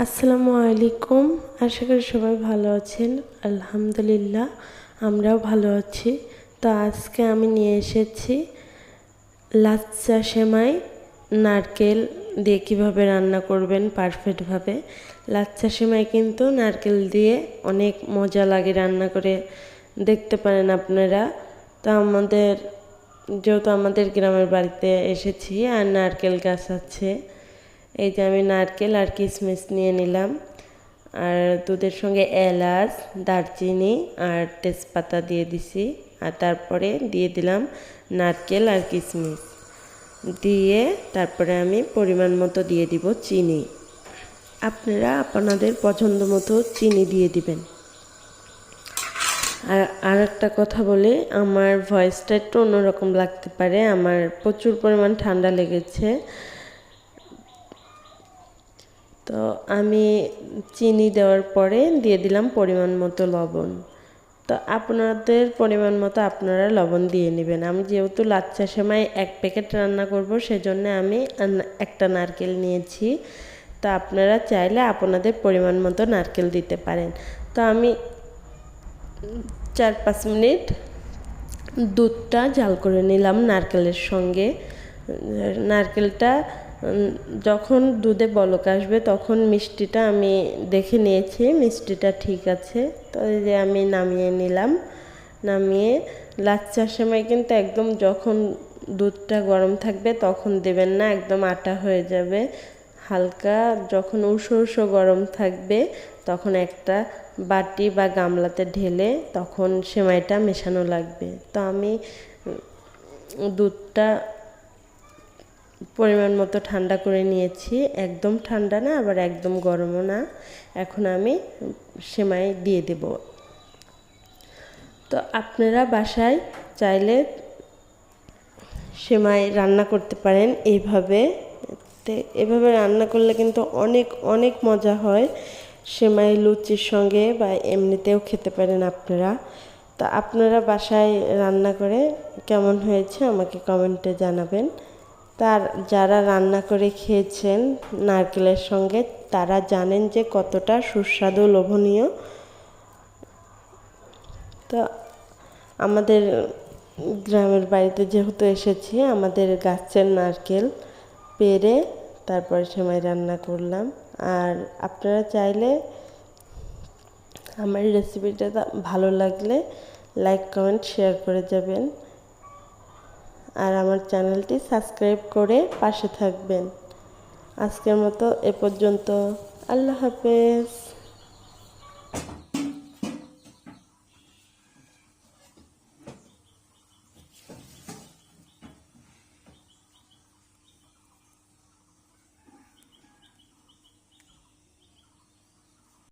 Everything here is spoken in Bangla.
আসসালামু আলাইকুম। আশা করি সবাই ভালো আছেন। আলহামদুলিল্লাহ, আমরাও ভালো আছি। তো আজকে আমি নিয়ে এসেছি লাচ্চা সেমাই, নারকেল দিয়ে কীভাবে রান্না করবেন পারফেক্টভাবে। লাচ্চা সেমাই কিন্তু নারকেল দিয়ে অনেক মজা লাগে রান্না করে। দেখতে পারেন আপনারা। তো আমাদের, যেহেতু আমাদের গ্রামের বাড়িতে এসেছি আর নারকেল গাছ আছে এই যে আমি নারকেল আর কিশমিশ নিয়ে নিলাম। আর দুধের সঙ্গে এলাচ, দারচিনি আর তেজপাতা দিয়ে দিছি। আর তারপরে দিয়ে দিলাম নারকেল আর কিশমিশ। দিয়ে তারপরে আমি পরিমাণ মতো দিয়ে দিব চিনি। আপনারা আপনাদের পছন্দ মতো চিনি দিয়ে দিবেন। আর আর একটা কথা বলি, আমার ভয়েসটা একটু অন্যরকম লাগতে পারে। আমার প্রচুর পরিমাণ ঠান্ডা লেগেছে। তো আমি চিনি দেওয়ার পরে দিয়ে দিলাম পরিমাণ মতো লবণ। তো আপনাদের পরিমাণ মতো আপনারা লবণ দিয়ে নেবেন। আমি যেহেতু লাচ্চা সেমাই এক প্যাকেট রান্না করব, সেজন্য আমি একটা নারকেল নিয়েছি। তো আপনারা চাইলে আপনাদের পরিমাণ মতো নারকেল দিতে পারেন। তো আমি চার পাঁচ মিনিট দুধটা জাল করে নিলাম নারকেলের সঙ্গে। নারকেলটা যখন দুধে বলক আসবে, তখন মিষ্টিটা আমি দেখে নিয়েছি, মিষ্টিটা ঠিক আছে। তো এই যে আমি নামিয়ে নিলাম। নামিয়ে লাচ্চার সময় কিন্তু একদম যখন দুধটা গরম থাকবে, তখন দেবেন না, একদম আটা হয়ে যাবে। হালকা যখন উষো উষো গরম থাকবে, তখন একটা বাটি বা গামলাতে ঢেলে তখন সেমাইটা মেশানো লাগবে। তো আমি দুধটা পরিমাণ মতো ঠান্ডা করে নিয়েছি। একদম ঠান্ডা না, আবার একদম গরমও না। এখন আমি সেমাই দিয়ে দেব। তো আপনারা বাসায় চাইলে সেমাই রান্না করতে পারেন এইভাবে এভাবে রান্না করলে কিন্তু অনেক অনেক মজা হয়। সেমাই লুচির সঙ্গে বা এমনিতেও খেতে পারেন আপনারা। তা আপনারা বাসায় রান্না করে কেমন হয়েছে আমাকে কমেন্টে জানাবেন। তার যারা রান্না করে খেয়েছেন নারকেলের সঙ্গে, তারা জানেন যে কতটা সুস্বাদু, লোভনীয়। তো আমাদের গ্রামের বাড়িতে যেহেতু এসেছি, আমাদের গাছের নারকেল পেরে তারপরে সময় রান্না করলাম। আর আপনারা চাইলে আমার রেসিপিটা ভালো লাগলে লাইক কমেন্ট শেয়ার করে যাবেন। আর আমার চ্যানেলটি সাবস্ক্রাইব করে পাশে থাকবেন। আজকের মতো এ পর্যন্ত। আল্লাহ হাফেজ।